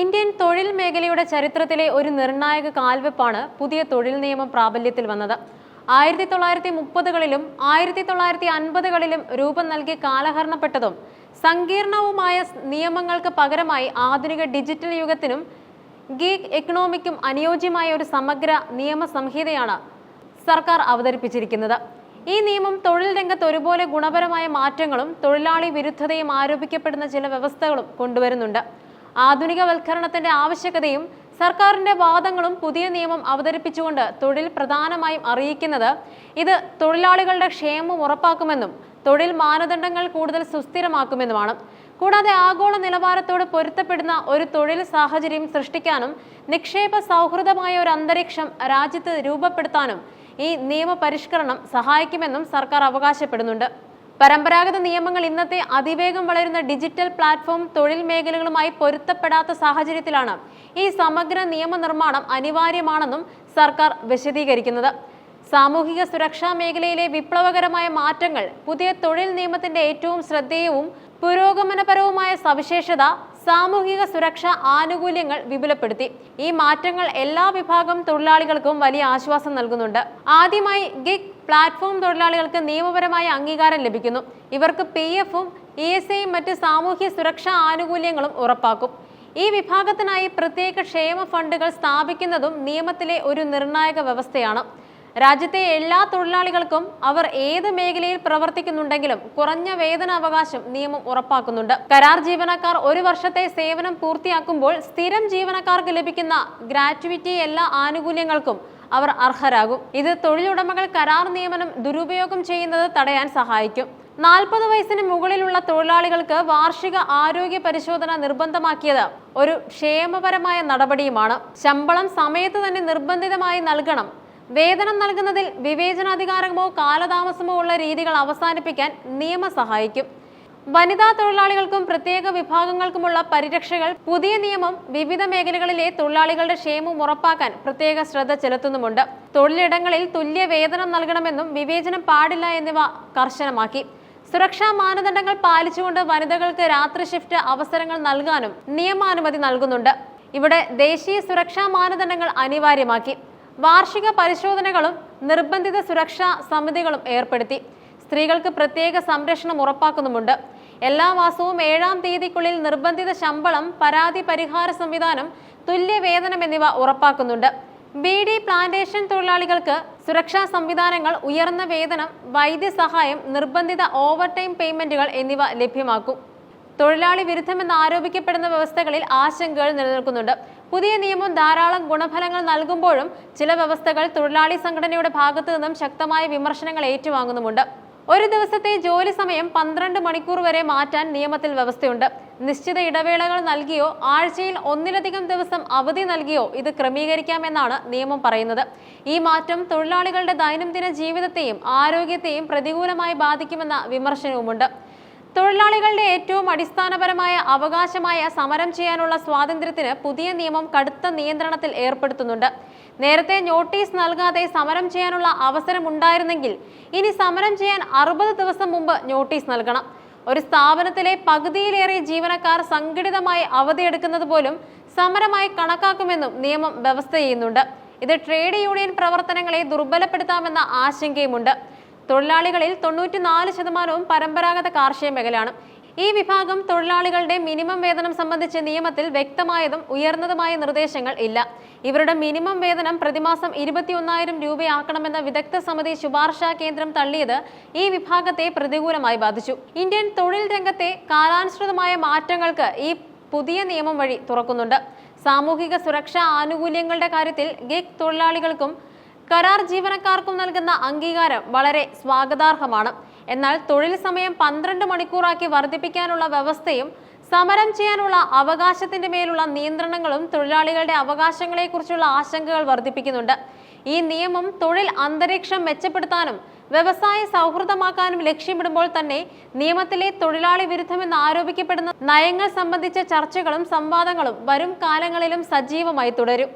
Indian തൊഴിൽ മേഖലയുടെ ചരിത്രത്തിലെ ഒരു നിർണായക കാൽവെപ്പാണ് പുതിയ തൊഴിൽ നിയമം പ്രാബല്യത്തിൽ വന്നത്. ആയിരത്തി തൊള്ളായിരത്തി മുപ്പതുകളിലും ആയിരത്തി തൊള്ളായിരത്തി അൻപതുകളിലും രൂപം നൽകി കാലഹരണപ്പെട്ടതും സങ്കീർണവുമായ നിയമങ്ങൾക്ക് പകരമായി ആധുനിക ഡിജിറ്റൽ യുഗത്തിനും ഗീഗ് എക്കണോമിക്കും അനുയോജ്യമായ ഒരു സമഗ്ര നിയമ സംഹിതയാണ് സർക്കാർ അവതരിപ്പിച്ചിരിക്കുന്നത്. ഈ നിയമം തൊഴിൽ രംഗത്ത് ഒരുപോലെ ഗുണപരമായ മാറ്റങ്ങളും തൊഴിലാളി വിരുദ്ധതയും ആരോപിക്കപ്പെടുന്ന ചില വ്യവസ്ഥകളും കൊണ്ടുവരുന്നുണ്ട്. ആധുനികവൽക്കരണത്തിന്റെ ആവശ്യകതയും സർക്കാരിന്റെ വാദങ്ങളും പുതിയ നിയമം അവതരിപ്പിച്ചുകൊണ്ട് തൊഴിൽ പ്രധാനമായും അറിയിക്കുന്നത് ഇത് തൊഴിലാളികളുടെ ക്ഷേമം ഉറപ്പാക്കുമെന്നും തൊഴിൽ മാനദണ്ഡങ്ങൾ കൂടുതൽ സുസ്ഥിരമാക്കുമെന്നുമാണ്. കൂടാതെ ആഗോള നിലവാരത്തോട് പൊരുത്തപ്പെടുന്ന ഒരു തൊഴിൽ സാഹചര്യം സൃഷ്ടിക്കാനും നിക്ഷേപ സൗഹൃദമായ ഒരു അന്തരീക്ഷം രാജ്യത്ത് രൂപപ്പെടുത്താനും ഈ നിയമപരിഷ്കരണം സഹായിക്കുമെന്നും സർക്കാർ അവകാശപ്പെടുന്നുണ്ട്. പരമ്പരാഗത നിയമങ്ങൾ ഇന്നത്തെ അതിവേഗം വളരുന്ന ഡിജിറ്റൽ പ്ലാറ്റ്ഫോം തൊഴിൽ മേഖലകളുമായി പൊരുത്തപ്പെടാത്ത സാഹചര്യത്തിലാണ് ഈ സമഗ്ര നിയമനിർമ്മാണം അനിവാര്യമാണെന്നും സർക്കാർ വിശദീകരിക്കുന്നത്. സാമൂഹിക സുരക്ഷാ മേഖലയിലെ വിപ്ലവകരമായ മാറ്റങ്ങൾ പുതിയ തൊഴിൽ നിയമത്തിന്റെ ഏറ്റവും ശ്രദ്ധേയവും പുരോഗമനപരവുമായ സവിശേഷത സാമൂഹിക സുരക്ഷാ ആനുകൂല്യങ്ങൾ വിപുലപ്പെടുത്തി. ഈ മാറ്റങ്ങൾ എല്ലാ വിഭാഗം തൊഴിലാളികൾക്കും വലിയ ആശ്വാസം നൽകുന്നുണ്ട്. ആദ്യമായി ഗിഗ് പ്ലാറ്റ്ഫോം തൊഴിലാളികൾക്ക് നിയമപരമായ അംഗീകാരം ലഭിക്കുന്നു. ഇവർക്ക് പി എഫും ഇ എസ് ഐയും മറ്റ് സാമൂഹ്യ സുരക്ഷാ ആനുകൂല്യങ്ങളും ഉറപ്പാക്കും. ഈ വിഭാഗത്തിനായി പ്രത്യേക ക്ഷേമ ഫണ്ടുകൾ സ്ഥാപിക്കുന്നതും നിയമത്തിലെ ഒരു നിർണായക വ്യവസ്ഥയാണ്. രാജ്യത്തെ എല്ലാ തൊഴിലാളികൾക്കും അവർ ഏത് മേഖലയിൽ പ്രവർത്തിക്കുന്നുണ്ടെങ്കിലും കുറഞ്ഞ വേതനാവകാശം നിയമം ഉറപ്പാക്കുന്നുണ്ട്. കരാർ ജീവനക്കാർ ഒരു വർഷത്തെ സേവനം പൂർത്തിയാക്കുമ്പോൾ സ്ഥിരം ജീവനക്കാർക്ക് ലഭിക്കുന്ന ഗ്രാറ്റുവിറ്റി എല്ലാ ആനുകൂല്യങ്ങൾക്കും അവർ അർഹരാകും. ഇത് തൊഴിലുടമകൾ കരാർ നിയമനം ദുരുപയോഗം ചെയ്യുന്നത് തടയാൻ സഹായിക്കും. നാൽപ്പത് വയസ്സിന് മുകളിലുള്ള തൊഴിലാളികൾക്ക് വാർഷിക ആരോഗ്യ പരിശോധന നിർബന്ധമാക്കിയത് ഒരു ക്ഷേമപരമായ നടപടിയുമാണ്. ശമ്പളം സമയത്ത് തന്നെ നിർബന്ധിതമായി നൽകണം വേതനം നൽകുന്നതിൽ വിവേചനാധികാരമോ കാലതാമസമോ ഉള്ള രീതികൾ അവസാനിപ്പിക്കാൻ നിയമം സഹായിക്കും. വനിതാ തൊഴിലാളികൾക്കും പ്രത്യേക വിഭാഗങ്ങൾക്കുമുള്ള പരിരക്ഷകൾ പുതിയ നിയമം വിവിധ മേഖലകളിലെ തൊഴിലാളികളുടെ ക്ഷേമം ഉറപ്പാക്കാൻ പ്രത്യേക ശ്രദ്ധ ചെലുത്തുന്നുമുണ്ട്. തൊഴിലിടങ്ങളിൽ തുല്യ വേതനം നൽകണമെന്നും വിവേചനം പാടില്ല എന്നിവ കർശനമാക്കി. സുരക്ഷാ മാനദണ്ഡങ്ങൾ പാലിച്ചുകൊണ്ട് വനിതകൾക്ക് രാത്രി ഷിഫ്റ്റ് അവസരങ്ങൾ നൽകാനും നിയമാനുമതി നൽകുന്നുണ്ട്. ഇവിടെ ദേശീയ സുരക്ഷാ മാനദണ്ഡങ്ങൾ അനിവാര്യമാക്കി. വാർഷിക പരിശോധനകളും നിർബന്ധിത സുരക്ഷാ സമിതികളും ഏർപ്പെടുത്തി. സ്ത്രീകൾക്ക് പ്രത്യേക സംരക്ഷണം ഉറപ്പാക്കുന്നുമുണ്ട്. എല്ലാ മാസവും ഏഴാം തീയതിക്കുള്ളിൽ നിർബന്ധിത ശമ്പളം പരാതി പരിഹാര സംവിധാനം തുല്യ വേതനം എന്നിവ ഉറപ്പാക്കുന്നുണ്ട്. ബി ഡി പ്ലാന്റേഷൻ തൊഴിലാളികൾക്ക് സുരക്ഷാ സംവിധാനങ്ങൾ ഉയർന്ന വേതനം വൈദ്യസഹായം നിർബന്ധിത ഓവർ ടൈം പേയ്മെന്റുകൾ എന്നിവ ലഭ്യമാക്കും. തൊഴിലാളി വിരുദ്ധമെന്ന് ആരോപിക്കപ്പെടുന്ന വ്യവസ്ഥകളിൽ ആശങ്കകൾ നിലനിൽക്കുന്നുണ്ട്. പുതിയ നിയമം ധാരാളം ഗുണഫലങ്ങൾ നൽകുമ്പോഴും ചില വ്യവസ്ഥകൾ തൊഴിലാളി സംഘടനയുടെ ഭാഗത്തു നിന്നും ശക്തമായ വിമർശനങ്ങൾ ഏറ്റുവാങ്ങുന്നുമുണ്ട്. ഒരു ദിവസത്തെ ജോലി സമയം പന്ത്രണ്ട് മണിക്കൂർ വരെ മാറ്റാൻ നിയമത്തിൽ വ്യവസ്ഥയുണ്ട്. നിശ്ചിത ഇടവേളകൾ നൽകിയോ ആഴ്ചയിൽ ഒന്നിലധികം ദിവസം അവധി നൽകിയോ ഇത് ക്രമീകരിക്കാമെന്നാണ് നിയമം പറയുന്നത്. ഈ മാറ്റം തൊഴിലാളികളുടെ ദൈനംദിന ജീവിതത്തെയും ആരോഗ്യത്തെയും പ്രതികൂലമായി ബാധിക്കുമെന്ന വിമർശനവുമുണ്ട്. തൊഴിലാളികളുടെ ഏറ്റവും അടിസ്ഥാനപരമായ അവകാശമായ സമരം ചെയ്യാനുള്ള സ്വാതന്ത്ര്യത്തിന് പുതിയ നിയമം കടുത്ത നിയന്ത്രണത്തിൽ ഏർപ്പെടുത്തുന്നുണ്ട്. നേരത്തെ നോട്ടീസ് നൽകാതെ സമരം ചെയ്യാനുള്ള അവസരം ഉണ്ടായിരുന്നെങ്കിൽ ഇനി സമരം ചെയ്യാൻ അറുപത് ദിവസം മുമ്പ് നോട്ടീസ് നൽകണം. ഒരു സ്ഥാപനത്തിലെ പകുതിയിലേറെ ജീവനക്കാർ സംഘടിതമായി അവധിയെടുക്കുന്നത് പോലും സമരമായി കണക്കാക്കുമെന്നും നിയമം വ്യവസ്ഥ ചെയ്യുന്നുണ്ട്. ഇത് ട്രേഡ് യൂണിയൻ പ്രവർത്തനങ്ങളെ ദുർബലപ്പെടുത്താമെന്ന ആശങ്കയുമുണ്ട്. തൊഴിലാളികളിൽ തൊണ്ണൂറ്റിനാല് ശതമാനവും പരമ്പരാഗത കാർഷിക മേഖലയാണ്. ഈ വിഭാഗം തൊഴിലാളികളുടെ മിനിമം വേതനം സംബന്ധിച്ച് നിയമത്തിൽ വ്യക്തമായതും ഉയർന്നതുമായ നിർദ്ദേശങ്ങൾ ഇല്ല. ഇവരുടെ മിനിമം വേതനം പ്രതിമാസം ഇരുപത്തിയൊന്നായിരം രൂപയാക്കണമെന്ന വിദഗ്ധ സമിതി ശുപാർശ കേന്ദ്രം തള്ളിയത് ഈ വിഭാഗത്തെ പ്രതികൂലമായി ബാധിച്ചു. ഇന്ത്യൻ തൊഴിൽ രംഗത്തെ കാലാനുസൃതമായ മാറ്റങ്ങൾക്ക് ഈ പുതിയ നിയമം വഴി തുറക്കുന്നുണ്ട്. സാമൂഹിക സുരക്ഷാ ആനുകൂല്യങ്ങളുടെ കാര്യത്തിൽ ഗിഗ് തൊഴിലാളികൾക്കും കരാർ ജീവനക്കാർക്കും നൽകുന്ന അംഗീകാരം വളരെ സ്വാഗതാർഹമാണ്. എന്നാൽ തൊഴിൽ സമയം പന്ത്രണ്ട് മണിക്കൂറാക്കി വർദ്ധിപ്പിക്കാനുള്ള വ്യവസ്ഥയും സമരം ചെയ്യാനുള്ള അവകാശത്തിന്റെ മേലുള്ള നിയന്ത്രണങ്ങളും തൊഴിലാളികളുടെ അവകാശങ്ങളെക്കുറിച്ചുള്ള ആശങ്കകൾ വർദ്ധിപ്പിക്കുന്നുണ്ട്. ഈ നിയമം തൊഴിൽ അന്തരീക്ഷം മെച്ചപ്പെടുത്താനും വ്യവസായ സൗഹൃദമാക്കാനും ലക്ഷ്യമിടുമ്പോൾ തന്നെ നിയമത്തിലെ തൊഴിലാളി വിരുദ്ധമെന്ന് ആരോപിക്കപ്പെടുന്ന നയങ്ങൾ സംബന്ധിച്ച ചർച്ചകളും സംവാദങ്ങളും വരും കാലങ്ങളിലും സജീവമായി തുടരും.